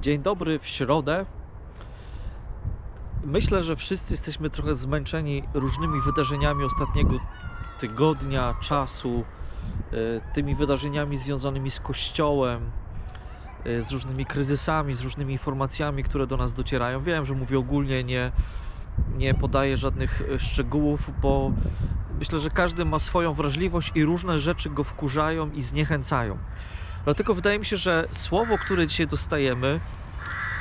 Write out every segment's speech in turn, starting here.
Dzień dobry w środę. Myślę, że wszyscy jesteśmy trochę zmęczeni różnymi wydarzeniami ostatniego tygodnia, czasu, e, tymi wydarzeniami związanymi z Kościołem, e, z różnymi kryzysami, z różnymi informacjami, które do nas docierają. Wiem, że mówię ogólnie, nie, nie podaję żadnych e, szczegółów, bo myślę, że każdy ma swoją wrażliwość i różne rzeczy go wkurzają i zniechęcają. Dlatego wydaje mi się, że słowo, które dzisiaj dostajemy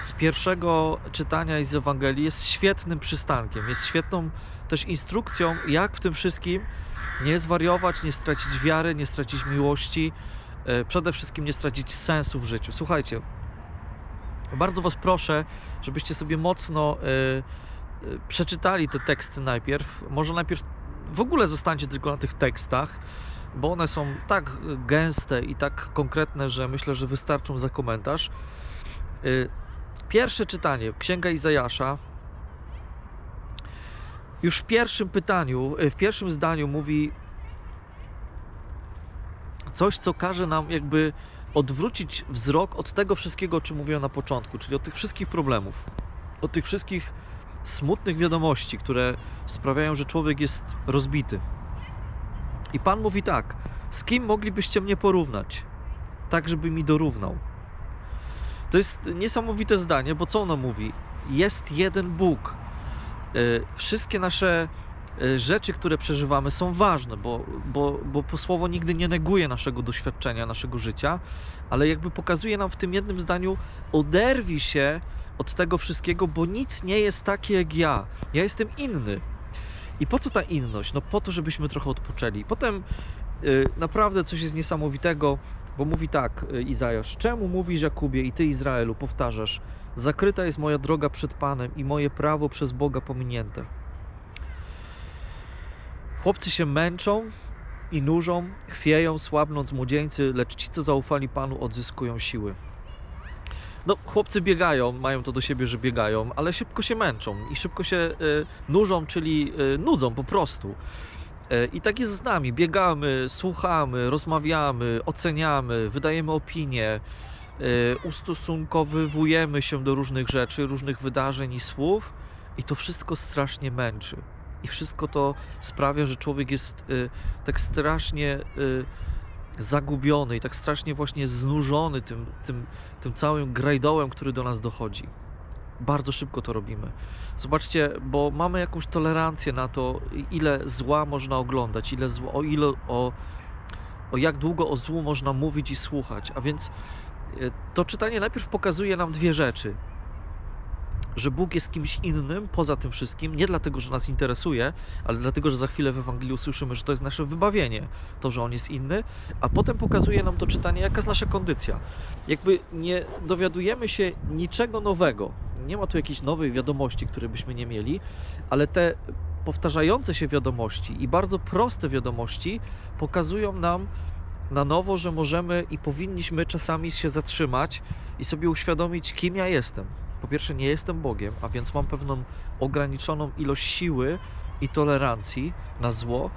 z pierwszego czytania i z Ewangelii jest świetnym przystankiem, jest świetną też instrukcją, jak w tym wszystkim nie zwariować, nie stracić wiary, nie stracić miłości, e, przede wszystkim nie stracić sensu w życiu. Słuchajcie, bardzo Was proszę, żebyście sobie mocno e, e, przeczytali te teksty najpierw. Może najpierw w ogóle zostańcie tylko na tych tekstach, bo one są tak gęste i tak konkretne, że myślę, że wystarczą za komentarz. Y, Pierwsze czytanie, Księga Izajasza. Już w pierwszym pytaniu, y, w pierwszym zdaniu mówi coś, co każe nam jakby odwrócić wzrok od tego wszystkiego, o czym mówiłem na początku, czyli od tych wszystkich problemów, od tych wszystkich smutnych wiadomości, które sprawiają, że człowiek jest rozbity. I Pan mówi tak: Z kim moglibyście mnie porównać, tak żeby mi dorównał? To jest niesamowite zdanie, bo co ono mówi? Jest jeden Bóg. Y, Wszystkie nasze y, rzeczy, które przeżywamy, są ważne, bo, bo, bo słowo nigdy nie neguje naszego doświadczenia, naszego życia, ale jakby pokazuje nam w tym jednym zdaniu: oderwij się od tego wszystkiego, bo nic nie jest takie jak ja. Ja jestem inny. I po co ta inność? No po to, żebyśmy trochę odpoczęli. Potem y, naprawdę coś jest niesamowitego, bo mówi tak y, Izajasz, czemu mówisz Jakubie i ty Izraelu, powtarzasz, zakryta jest moja droga przed Panem i moje prawo przez Boga pominięte. Chłopcy się męczą i nużą, chwieją, słabnąc młodzieńcy, lecz ci, co zaufali Panu, odzyskują siły. No, chłopcy biegają, mają to do siebie, że biegają, ale szybko się męczą i szybko się y, nużą, czyli y, nudzą po prostu. Y, I tak jest z nami. Biegamy, słuchamy, rozmawiamy, oceniamy, wydajemy opinie, ustosunkowywujemy się do różnych rzeczy, różnych wydarzeń i słów, i to wszystko strasznie męczy. I wszystko to sprawia, że człowiek jest tak strasznie zagubiony i tak strasznie właśnie znużony tym, tym, tym całym grajdołem, który do nas dochodzi. Bardzo szybko to robimy. Zobaczcie, bo mamy jakąś tolerancję na to, ile zła można oglądać, ile zła, o ile o, o jak długo o złu można mówić i słuchać. A więc y, to czytanie najpierw pokazuje nam dwie rzeczy. Że Bóg jest kimś innym poza tym wszystkim, nie dlatego, że nas interesuje, ale dlatego, że za chwilę w Ewangelii usłyszymy, że to jest nasze wybawienie, to, że On jest inny, a potem pokazuje nam to czytanie, jaka jest nasza kondycja. Jakby nie dowiadujemy się niczego nowego, nie ma tu jakiejś nowej wiadomości, które byśmy nie mieli, ale te powtarzające się wiadomości i bardzo proste wiadomości pokazują nam na nowo, że możemy i powinniśmy czasami się zatrzymać i sobie uświadomić, kim ja jestem. Po pierwsze, nie jestem Bogiem, a więc mam pewną ograniczoną ilość siły i tolerancji na zło.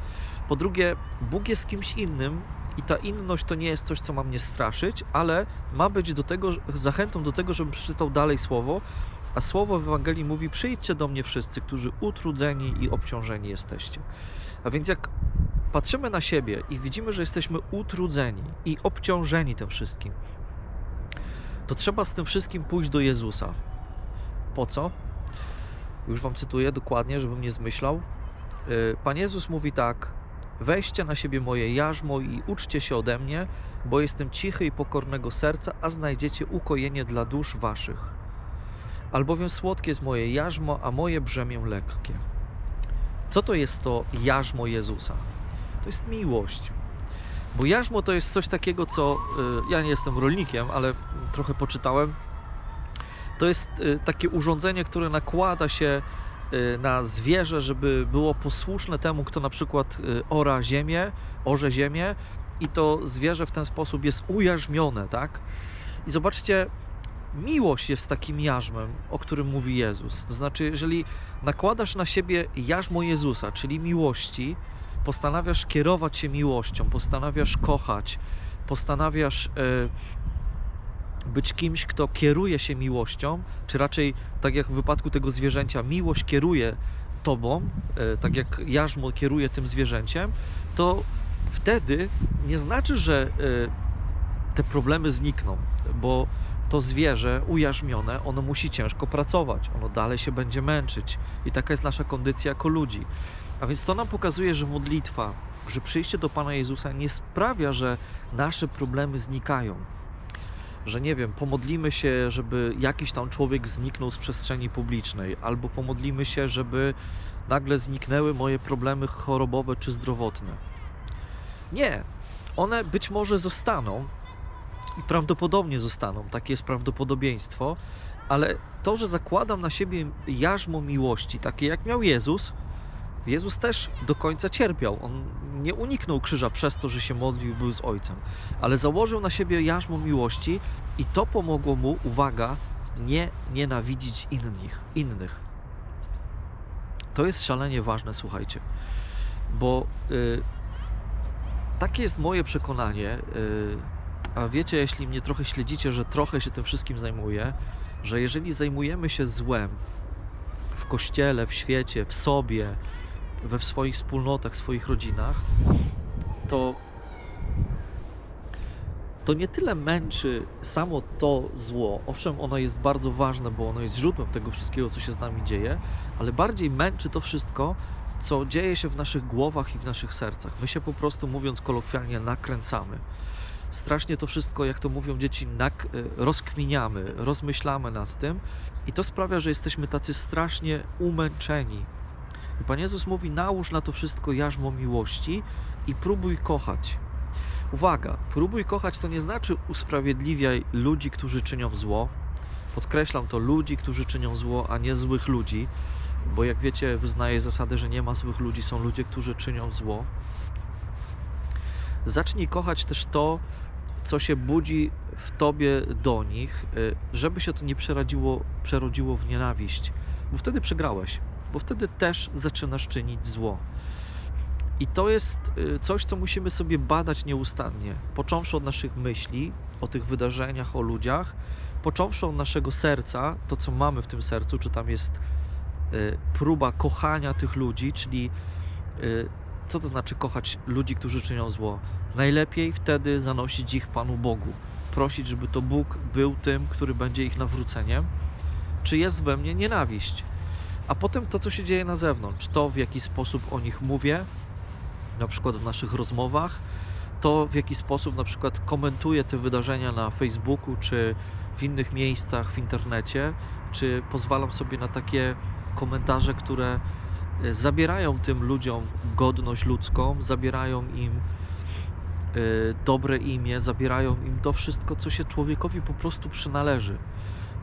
Po drugie, Bóg jest kimś innym i ta inność to nie jest coś, co ma mnie straszyć, ale ma być do tego, zachętą do tego, żebym przeczytał dalej słowo. A słowo w Ewangelii mówi: Przyjdźcie do mnie wszyscy, którzy utrudzeni i obciążeni jesteście. A więc jak patrzymy na siebie i widzimy, że jesteśmy utrudzeni i obciążeni tym wszystkim, to trzeba z tym wszystkim pójść do Jezusa. Po co? Już wam cytuję dokładnie, żebym nie zmyślał. Yy, Pan Jezus mówi tak: Weźcie na siebie moje jarzmo i uczcie się ode mnie, bo jestem cichy i pokornego serca, a znajdziecie ukojenie dla dusz waszych. Albowiem słodkie jest moje jarzmo, a moje brzemię lekkie. Co to jest to jarzmo Jezusa? To jest miłość. Bo jarzmo to jest coś takiego, co. y, Ja nie jestem rolnikiem, ale trochę poczytałem. To jest y, takie urządzenie, które nakłada się y, na zwierzę, żeby było posłuszne temu, kto na przykład y, ora ziemię, orze ziemię, i to zwierzę w ten sposób jest ujarzmione, tak? I zobaczcie, miłość jest takim jarzmem, o którym mówi Jezus. To znaczy, jeżeli nakładasz na siebie jarzmo Jezusa, czyli miłości, postanawiasz kierować się miłością, postanawiasz kochać, postanawiasz być kimś, kto kieruje się miłością, czy raczej, tak jak w wypadku tego zwierzęcia, miłość kieruje tobą, e, tak jak jarzmo kieruje tym zwierzęciem, to wtedy nie znaczy, że e, te problemy znikną, bo to zwierzę ujarzmione, ono musi ciężko pracować, ono dalej się będzie męczyć i taka jest nasza kondycja jako ludzi. A więc to nam pokazuje, że modlitwa, że przyjście do Pana Jezusa nie sprawia, że nasze problemy znikają. Że nie wiem, pomodlimy się, żeby jakiś tam człowiek zniknął z przestrzeni publicznej, albo pomodlimy się, żeby nagle zniknęły moje problemy chorobowe czy zdrowotne. Nie, one być może zostaną i prawdopodobnie zostaną, takie jest prawdopodobieństwo, ale to, że zakładam na siebie jarzmo miłości, takie jak miał Jezus, Jezus też do końca cierpiał. On nie uniknął krzyża przez to, że się modlił i był z Ojcem, ale założył na siebie jarzmo miłości i to pomogło mu, uwaga, nie nienawidzić innych. innych. To jest szalenie ważne, słuchajcie, bo y, takie jest moje przekonanie. Y, a wiecie, jeśli mnie trochę śledzicie, że trochę się tym wszystkim zajmuję, że jeżeli zajmujemy się złem w kościele, w świecie, w sobie, we swoich wspólnotach, swoich rodzinach, to to nie tyle męczy samo to zło. Owszem, ono jest bardzo ważne, bo ono jest źródłem tego wszystkiego, co się z nami dzieje, ale bardziej męczy to wszystko, co dzieje się w naszych głowach i w naszych sercach. My się po prostu, mówiąc kolokwialnie, nakręcamy. Strasznie to wszystko, jak to mówią dzieci, nak- rozkminiamy, rozmyślamy nad tym i to sprawia, że jesteśmy tacy strasznie umęczeni. I Pan Jezus mówi: nałóż na to wszystko jarzmo miłości i próbuj kochać. Uwaga, próbuj kochać to nie znaczy usprawiedliwiaj ludzi, którzy czynią zło. Podkreślam to ludzi, którzy czynią zło, a nie złych ludzi, bo jak wiecie, wyznaję zasadę, że nie ma złych ludzi, są ludzie, którzy czynią zło. Zacznij kochać też to, co się budzi w tobie do nich, y, żeby się to nie przerodziło, przerodziło w nienawiść, bo wtedy przegrałeś, bo wtedy też zaczynasz czynić zło. I to jest y, coś, co musimy sobie badać nieustannie, począwszy od naszych myśli, o tych wydarzeniach, o ludziach, począwszy od naszego serca, to co mamy w tym sercu, czy tam jest y, próba kochania tych ludzi, czyli co to znaczy kochać ludzi, którzy czynią zło? Najlepiej wtedy zanosić ich Panu Bogu. Prosić, żeby to Bóg był tym, który będzie ich nawróceniem. Czy jest we mnie nienawiść? A potem to, co się dzieje na zewnątrz, to w jaki sposób o nich mówię, na przykład w naszych rozmowach, to w jaki sposób na przykład komentuję te wydarzenia na Facebooku czy w innych miejscach w internecie, czy pozwalam sobie na takie komentarze, które e, zabierają tym ludziom godność ludzką, zabierają im Y, dobre imię, zabierają im to wszystko, co się człowiekowi po prostu przynależy.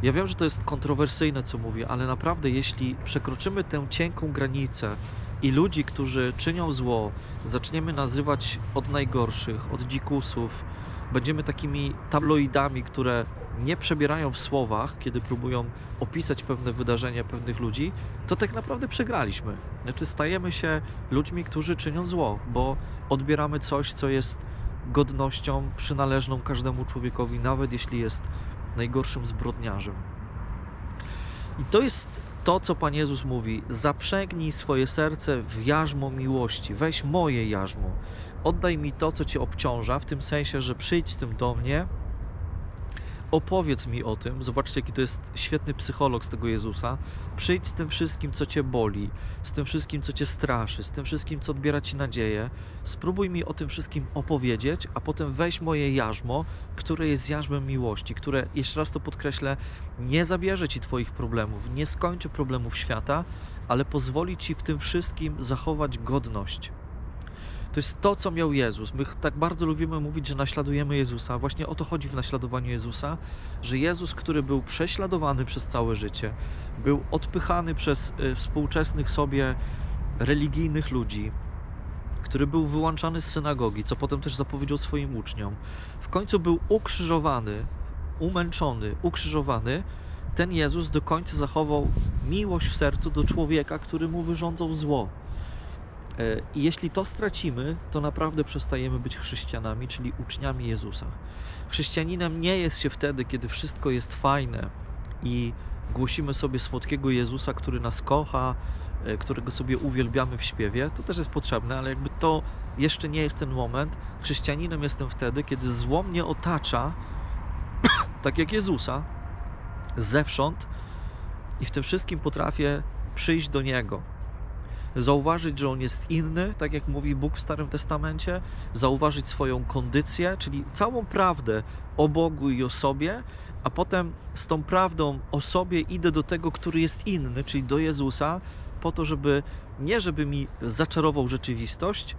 Ja wiem, że to jest kontrowersyjne, co mówię, ale naprawdę, jeśli przekroczymy tę cienką granicę i ludzi, którzy czynią zło, zaczniemy nazywać od najgorszych, od dzikusów, będziemy takimi tabloidami, które nie przebierają w słowach, kiedy próbują opisać pewne wydarzenia pewnych ludzi, to tak naprawdę przegraliśmy. Znaczy, stajemy się ludźmi, którzy czynią zło, bo odbieramy coś, co jest godnością przynależną każdemu człowiekowi, nawet jeśli jest najgorszym zbrodniarzem. I to jest to, co Pan Jezus mówi: zaprzęgnij swoje serce w jarzmo miłości, weź moje jarzmo, oddaj mi to, co cię obciąża, w tym sensie, że przyjdź z tym do mnie opowiedz mi o tym. Zobaczcie, jaki to jest świetny psycholog z tego Jezusa. Przyjdź z tym wszystkim, co cię boli, z tym wszystkim, co cię straszy, z tym wszystkim, co odbiera ci nadzieję. Spróbuj mi o tym wszystkim opowiedzieć, a potem weź moje jarzmo, które jest jarzmem miłości, które, jeszcze raz to podkreślę, nie zabierze ci twoich problemów, nie skończy problemów świata, ale pozwoli ci w tym wszystkim zachować godność. To jest to, co miał Jezus. My tak bardzo lubimy mówić, że naśladujemy Jezusa. Właśnie o to chodzi w naśladowaniu Jezusa, że Jezus, który był prześladowany przez całe życie, był odpychany przez y, współczesnych sobie religijnych ludzi, który był wyłączany z synagogi, co potem też zapowiedział swoim uczniom. W końcu był ukrzyżowany, umęczony, ukrzyżowany. Ten Jezus do końca zachował miłość w sercu do człowieka, który mu wyrządzał zło I jeśli to stracimy, to naprawdę przestajemy być chrześcijanami, czyli uczniami Jezusa. Chrześcijaninem nie jest się wtedy, kiedy wszystko jest fajne i głosimy sobie słodkiego Jezusa, który nas kocha, e, którego sobie uwielbiamy w śpiewie. To też jest potrzebne, ale jakby to jeszcze nie jest ten moment. Chrześcijaninem jestem wtedy, kiedy zło mnie otacza, tak jak Jezusa, zewsząd i w tym wszystkim potrafię przyjść do Niego. Zauważyć, że On jest inny, tak jak mówi Bóg w Starym Testamencie, zauważyć swoją kondycję, czyli całą prawdę o Bogu i o sobie, a potem z tą prawdą o sobie idę do tego, który jest inny, czyli do Jezusa, po to, żeby nie żeby mi zaczarował rzeczywistość,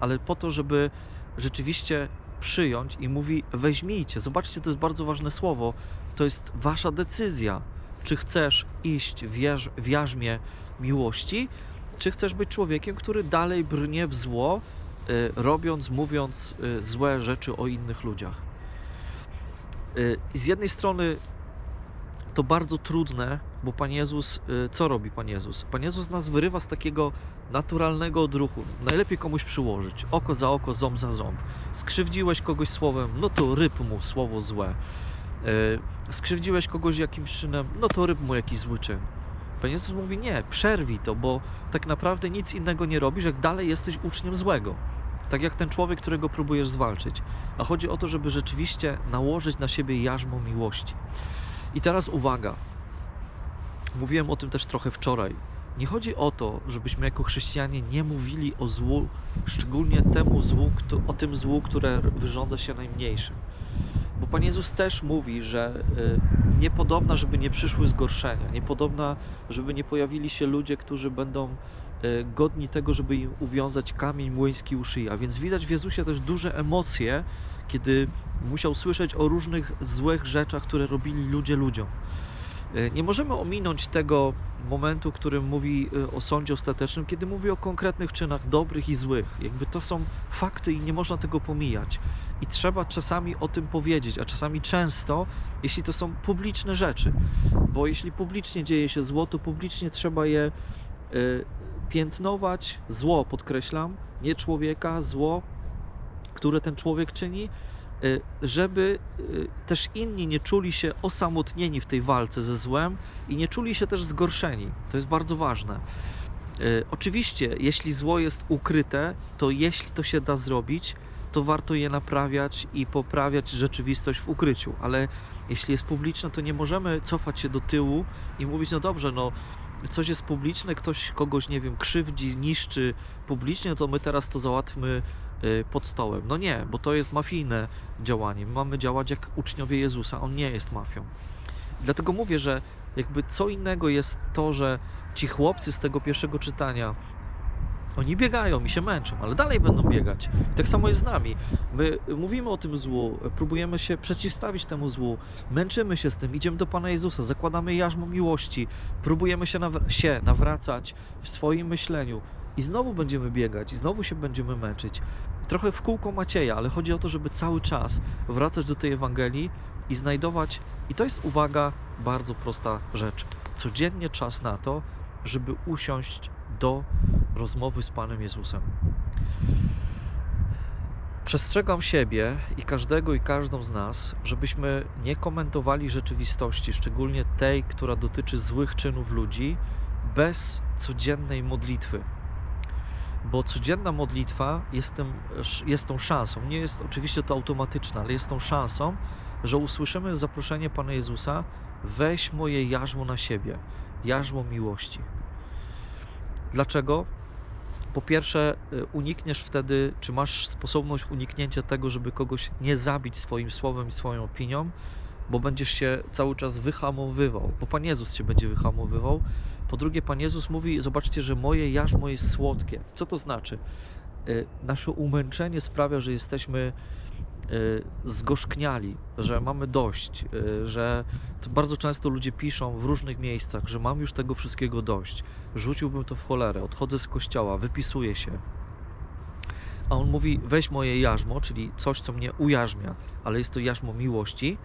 ale po to, żeby rzeczywiście przyjąć i mówi weźmijcie. Zobaczcie, to jest bardzo ważne słowo. To jest wasza decyzja, czy chcesz iść w, jarzmie miłości, czy chcesz być człowiekiem, który dalej brnie w zło, y, robiąc, mówiąc y, złe rzeczy o innych ludziach. Y, z jednej strony to bardzo trudne, bo Pan Jezus, co robi Pan Jezus? Pan Jezus nas wyrywa z takiego naturalnego odruchu. Najlepiej komuś przyłożyć, oko za oko, ząb za ząb. Skrzywdziłeś kogoś słowem, no to ryb mu słowo złe. Skrzywdziłeś kogoś jakimś czynem, no to ryb mu jakiś zły czyn. Pan Jezus mówi, nie, przerwij to, bo tak naprawdę nic innego nie robisz, jak dalej jesteś uczniem złego. Tak jak ten człowiek, którego próbujesz zwalczyć. A chodzi o to, żeby rzeczywiście nałożyć na siebie jarzmo miłości. I teraz uwaga. Mówiłem o tym też trochę wczoraj. Nie chodzi o to, żebyśmy jako chrześcijanie nie mówili o złu, szczególnie temu złu, o tym złu, które wyrządza się najmniejszym. Bo Pan Jezus też mówi, że y, niepodobna, żeby nie przyszły zgorszenia, niepodobna, żeby nie pojawili się ludzie, którzy będą y, godni tego, żeby im uwiązać kamień młyński u szyi. A więc widać w Jezusie też duże emocje, kiedy musiał słyszeć o różnych złych rzeczach, które robili ludzie ludziom. Y, Nie możemy ominąć tego momentu, w którym mówi y, o sądzie ostatecznym, kiedy mówi o konkretnych czynach dobrych i złych. Jakby to są fakty i nie można tego pomijać. I trzeba czasami o tym powiedzieć, a czasami często, jeśli to są publiczne rzeczy. Bo jeśli publicznie dzieje się zło, to publicznie trzeba je y, piętnować. Zło, podkreślam, nie człowieka, zło, które ten człowiek czyni, żeby y, też inni nie czuli się osamotnieni w tej walce ze złem i nie czuli się też zgorszeni. To jest bardzo ważne. Y, Oczywiście, jeśli zło jest ukryte, to jeśli to się da zrobić, to warto je naprawiać i poprawiać rzeczywistość w ukryciu, ale jeśli jest publiczne, to nie możemy cofać się do tyłu i mówić, no dobrze, no coś jest publiczne, ktoś kogoś, nie wiem, krzywdzi, niszczy publicznie, to my teraz to załatwmy y, pod stołem. No nie, bo to jest mafijne działanie. My mamy działać jak uczniowie Jezusa, on nie jest mafią. Dlatego mówię, że jakby co innego jest to, że ci chłopcy z tego pierwszego czytania oni biegają i się męczą, ale dalej będą biegać. Tak samo jest z nami. My mówimy o tym złu, próbujemy się przeciwstawić temu złu, męczymy się z tym, idziemy do Pana Jezusa, zakładamy jarzmo miłości, próbujemy się, się nawracać w swoim myśleniu i znowu będziemy biegać, i znowu się będziemy męczyć. Trochę w kółko Macieja, ale chodzi o to, żeby cały czas wracać do tej Ewangelii i znajdować, i to jest uwaga, bardzo prosta rzecz, codziennie czas na to, żeby usiąść do rozmowy z Panem Jezusem. Przestrzegam siebie i każdego i każdą z nas, żebyśmy nie komentowali rzeczywistości, szczególnie tej, która dotyczy złych czynów ludzi, bez codziennej modlitwy. Bo codzienna modlitwa jest, tym, jest tą szansą. Nie jest oczywiście to automatyczne, ale jest tą szansą, że usłyszymy zaproszenie Pana Jezusa: weź moje jarzmo na siebie, jarzmo miłości. Dlaczego? Po pierwsze, y, unikniesz wtedy, czy masz sposobność uniknięcia tego, żeby kogoś nie zabić swoim słowem i swoją opinią, bo będziesz się cały czas wyhamowywał, bo Pan Jezus cię będzie wyhamowywał. Po drugie, Pan Jezus mówi: Zobaczcie, że moje jarzmo jest słodkie. Co to znaczy? Y, Nasze umęczenie sprawia, że jesteśmy y, zgorzkniali, że mamy dość, y, że bardzo często ludzie piszą w różnych miejscach, że mam już tego wszystkiego dość, rzuciłbym to w cholerę, odchodzę z kościoła, wypisuję się. A on mówi: weź moje jarzmo, czyli coś, co mnie ujarzmia, ale jest to jarzmo miłości,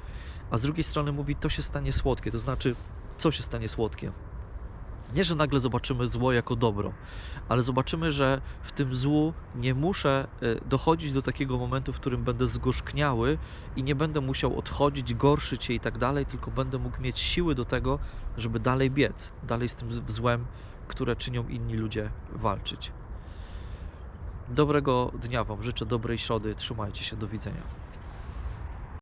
a z drugiej strony mówi: to się stanie słodkie. To znaczy, co się stanie słodkie? Nie, że nagle zobaczymy zło jako dobro, ale zobaczymy, że w tym złu nie muszę e, dochodzić do takiego momentu, w którym będę zgorzkniały i nie będę musiał odchodzić, gorszyć się i tak dalej, tylko będę mógł mieć siły do tego, żeby dalej biec, dalej z tym złem, które czynią inni ludzie, walczyć. Dobrego dnia Wam życzę, dobrej środy, trzymajcie się, do widzenia.